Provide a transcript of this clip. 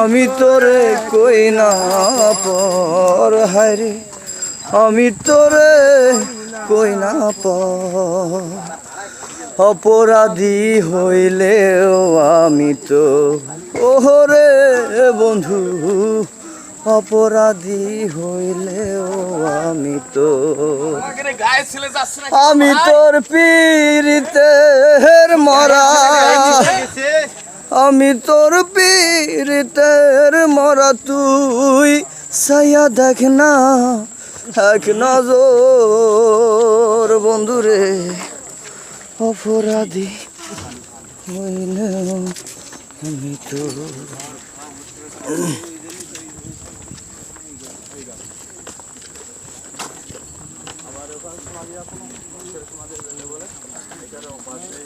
আমি তোরে কই না পর হায়রে। আমি তোরে কই না পর। অপরাধী হইলেও আমি তো ওহরে বন্ধু। অপরাধী হইলেও আমি তো আমি তোর পীড়িতের মরা আমি তোর পীড়িতের মরা তুই সাইয়া দেখ না, এক নজর বন্ধুরে অপরাধী আমি তো এখানে